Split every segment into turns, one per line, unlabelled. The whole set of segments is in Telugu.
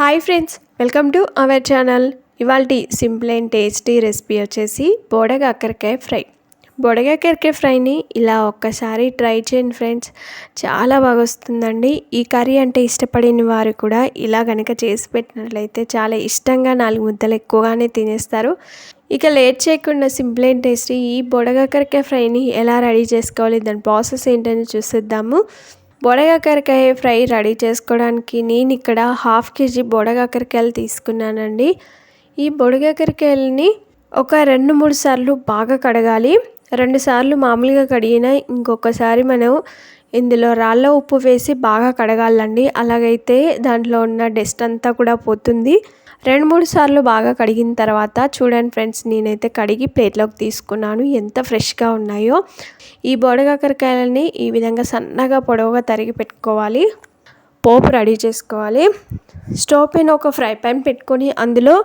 Hi friends welcome to our channel. ఇవాళ సింపుల్ అండ్ టేస్టీ రెసిపీ వచ్చేసి బోడగాకరకాయ ఫ్రై. బొడగాకరకాయ ఫ్రైని ఇలా ఒక్కసారి ట్రై చేయండి ఫ్రెండ్స్. చాలా బాగా వస్తుందండి ఈ కర్రీ అంటే ఇష్టపడిన వారు కూడా ఇలా కనుక చేసి పెట్టినట్లయితే చాలా ఇష్టంగా నాలుగు ముద్దలు ఎక్కువగానే తినేస్తారు. ఇక లేట్ చేయకుండా సింపుల్ అండ్ టేస్టీ ఈ బొడగాకరకాయ ఫ్రైని ఎలా రెడీ చేసుకోవాలి దాని ప్రాసెస్ ఏంటని చూసేద్దాము. బొడగాకరకాయ ఫ్రై రెడీ చేసుకోవడానికి నేను ఇక్కడ హాఫ్ కేజీ బొడగాకరకాయలు తీసుకున్నానండి. ఈ బొడగాకరకాయలని ఒక రెండు మూడు సార్లు బాగా కడగాలి. రెండు సార్లు మామూలుగా కడిగిన ఇంకొకసారి మనం ఇందులో రాళ్ళ ఉప్పు వేసి బాగా కడగాలండి. అలాగైతే దాంట్లో ఉన్న డస్ట్ అంతా కూడా పోతుంది. రెండు మూడు సార్లు బాగా కడిగిన తర్వాత చూడండి ఫ్రెండ్స్ నేనైతే కడిగి ప్లేట్లోకి తీసుకున్నాను. ఎంత ఫ్రెష్గా ఉన్నాయో. ఈ బోడగాకరకాయలని ఈ విధంగా సన్నగా పొడవుగా తరిగి పెట్టుకోవాలి. పోపు రెడీ చేసుకోవాలి. స్టవ్ పైన ఒక ఫ్రై పాన్ పెట్టుకొని అందులో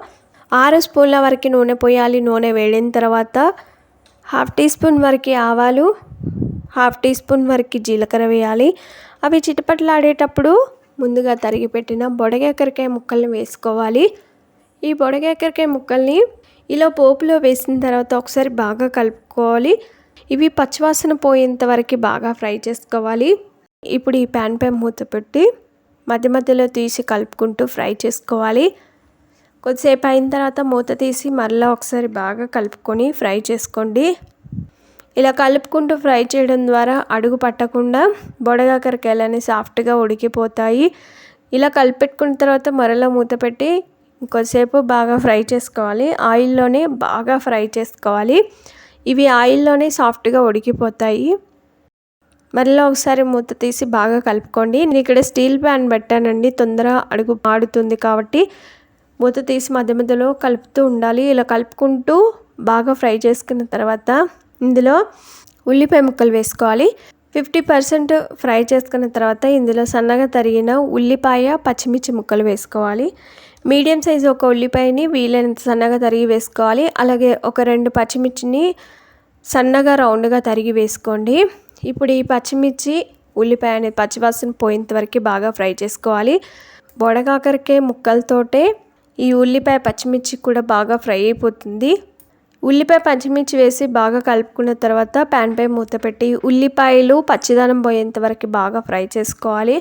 ఆరు స్పూన్ల వరకు నూనె పోయాలి. నూనె వేడిన తర్వాత హాఫ్ టీ స్పూన్ వరకు ఆవాలు హాఫ్ టీ స్పూన్ వరకు జీలకర్ర వేయాలి. అవి చిటపట్లాడేటప్పుడు ముందుగా తరిగి పెట్టిన బొడగాకరకాయ ముక్కల్ని వేసుకోవాలి. ఈ బొడగాకరకాయ ముక్కల్ని ఇలా పోపులో వేసిన తర్వాత ఒకసారి బాగా కలుపుకోవాలి. ఇవి పచ్చివాసన పోయేంత వరకు బాగా ఫ్రై చేసుకోవాలి. ఇప్పుడు ఈ ప్యాన్ పై మూత పెట్టి మధ్య మధ్యలో తీసి కలుపుకుంటూ ఫ్రై చేసుకోవాలి. కొద్దిసేపు అయిన తర్వాత మూత తీసి మరలా ఒకసారి బాగా కలుపుకొని ఫ్రై చేసుకోండి. ఇలా కలుపుకుంటూ ఫ్రై చేయడం ద్వారా అడుగు పట్టకుండా బొడగాకరకాయలని సాఫ్ట్గా ఉడికిపోతాయి. ఇలా కలిపెట్టుకున్న తర్వాత మరలా మూత పెట్టి కొద్దిసేపు బాగా ఫ్రై చేసుకోవాలి. ఆయిల్లోనే బాగా ఫ్రై చేసుకోవాలి. ఇవి ఆయిల్లోనే సాఫ్ట్గా ఉడికిపోతాయి. మళ్ళీ ఒకసారి మూత తీసి బాగా కలుపుకోండి. నేను ఇక్కడ స్టీల్ ప్యాన్ పెట్టానండి. తొందర అడుగు మాడుతుంది కాబట్టి మూత తీసి మధ్య మధ్యలో కలుపుతూ ఉండాలి. ఇలా కలుపుకుంటూ బాగా ఫ్రై చేసుకున్న తర్వాత ఇందులో ఉల్లిపాయ ముక్కలు వేసుకోవాలి. ఫిఫ్టీ పర్సెంట్ ఫ్రై చేసుకున్న తర్వాత ఇందులో సన్నగా తరిగిన ఉల్లిపాయ పచ్చిమిర్చి ముక్కలు వేసుకోవాలి. మీడియం సైజు ఒక ఉల్లిపాయని వీలైనంత సన్నగా తరిగి వేసుకోవాలి. అలాగే ఒక రెండు పచ్చిమిర్చిని సన్నగా రౌండ్గా తరిగి వేసుకోండి. ఇప్పుడు ఈ పచ్చిమిర్చి ఉల్లిపాయ అనేది పచ్చివాసన పోయేంత వరకు బాగా ఫ్రై చేసుకోవాలి. బొడగాకరికే ముక్కలతోటే ఈ ఉల్లిపాయ పచ్చిమిర్చి కూడా బాగా ఫ్రై అయిపోతుంది. ఉల్లిపాయ పచ్చిమిర్చి వేసి బాగా కలుపుకున్న తర్వాత ప్యాన్పై మూత పెట్టి ఉల్లిపాయలు పచ్చిదనం పోయేంత వరకు బాగా ఫ్రై చేసుకోవాలి.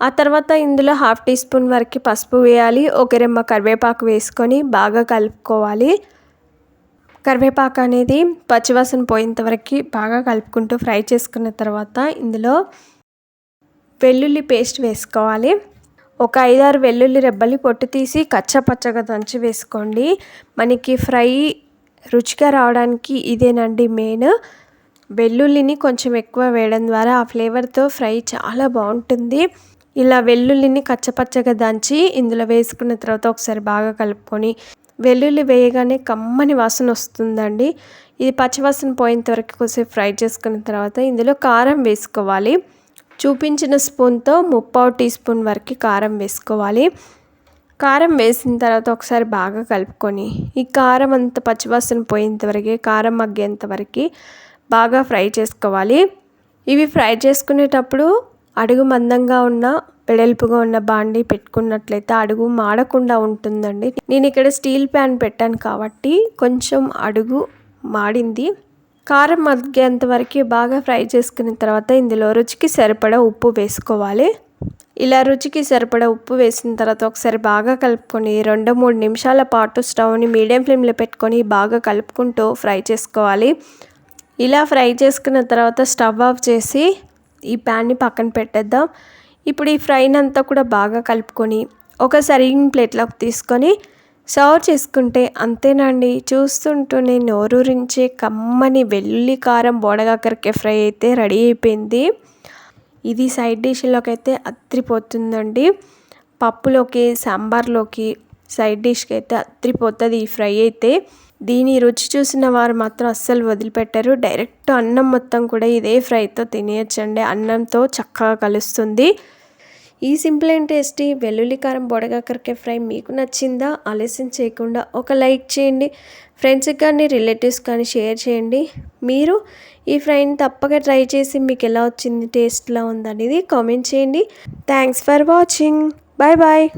ఆ తర్వాత ఇందులో హాఫ్ టీ స్పూన్ వరకు పసుపు వేయాలి ఒక రెమ్మ కరివేపాకు వేసుకొని బాగా కలుపుకోవాలి. కరివేపాకు అనేది పచ్చివాసన పోయేంత వరకు బాగా కలుపుకుంటూ ఫ్రై చేసుకున్న తర్వాత ఇందులో వెల్లుల్లి పేస్ట్ వేసుకోవాలి. ఒక ఐదారు వెల్లుల్లి రెబ్బలు పొట్టు తీసి కచ్చపచ్చగా దంచి వేసుకోండి. మనకి ఫ్రై రుచిగా రావడానికి ఇదేనండి మెయిన్. వెల్లుల్లిని కొంచెం ఎక్కువ వేయడం ద్వారా ఆ ఫ్లేవర్తో ఫ్రై చాలా బాగుంటుంది. ఇలా వెల్లుల్లిని కచ్చపచ్చగా దంచి ఇందులో వేసుకున్న తర్వాత ఒకసారి బాగా కలుపుకొని వెల్లుల్లి వేయగానే కమ్మని వాసన వస్తుందండి. ఇది పచ్చివాసన పోయేంత వరకు కొద్దిసేపు ఫ్రై చేసుకున్న తర్వాత ఇందులో కారం వేసుకోవాలి. చూపించిన స్పూన్తో ముప్పావు టీ స్పూన్ వరకు కారం వేసుకోవాలి. కారం వేసిన తర్వాత ఒకసారి బాగా కలుపుకొని ఈ కారం అంత పచ్చివాసన పోయేంతవరకే కారం మగ్గేంత వరకు బాగా ఫ్రై చేసుకోవాలి. ఇవి ఫ్రై చేసుకునేటప్పుడు అడుగు మందంగా ఉన్న వెడల్పుగా ఉన్న బాండి పెట్టుకున్నట్లయితే అడుగు మాడకుండా ఉంటుందండి. నేను ఇక్కడ స్టీల్ ప్యాన్ పెట్టాను కాబట్టి కొంచెం అడుగు మాడింది. కారం మగ్గేంత వరకు బాగా ఫ్రై చేసుకున్న తర్వాత ఇందులో రుచికి సరిపడా ఉప్పు వేసుకోవాలి. ఇలా రుచికి సరిపడా ఉప్పు వేసిన తర్వాత ఒకసారి బాగా కలుపుకొని రెండు మూడు నిమిషాల పాటు స్టవ్ని మీడియం ఫ్లేమ్లో పెట్టుకొని బాగా కలుపుకుంటూ ఫ్రై చేసుకోవాలి. ఇలా ఫ్రై చేసుకున్న తర్వాత స్టవ్ ఆఫ్ చేసి ఈ ప్యాన్ని పక్కన పెట్టేద్దాం. ఇప్పుడు ఈ ఫ్రైని అంతా కూడా బాగా కలుపుకొని ఒక సర్వింగ్ ప్లేట్లోకి తీసుకొని సర్వ్ చేసుకుంటే అంతేనండి. చూస్తుంటూనే నోరూరించే కమ్మని వెల్లుల్లి కారం బోడగాకరకాయ ఫ్రై అయితే రెడీ అయిపోయింది. ఇది సైడ్ డిష్లోకి అయితే అత్రిపోతుందండి పప్పులోకి సాంబార్లోకి సైడ్ డిష్కి అయితే అత్రిపోతుంది ఈ ఫ్రై అయితే. దీని రుచి చూసిన వారు మాత్రం అస్సలు వదిలిపెట్టారు. డైరెక్ట్ అన్నం మొత్తం కూడా ఇదే ఫ్రైతో తినేయచ్చండి. అన్నంతో చక్కగా కలుస్తుంది. ఈ సింపుల్ అండ్ టేస్టీ వెల్లుల్లి కారం బొడగాకరకాయ ఫ్రై మీకు నచ్చిందా? ఆలస్యం చేయకుండా ఒక లైక్ చేయండి. ఫ్రెండ్స్కి కానీ రిలేటివ్స్ కానీ షేర్ చేయండి. మీరు ఈ ఫ్రైని తప్పక ట్రై చేసి మీకు ఎలా వచ్చింది టేస్ట్లా ఉందనేది కామెంట్ చేయండి. Thanks for watching. Bye bye.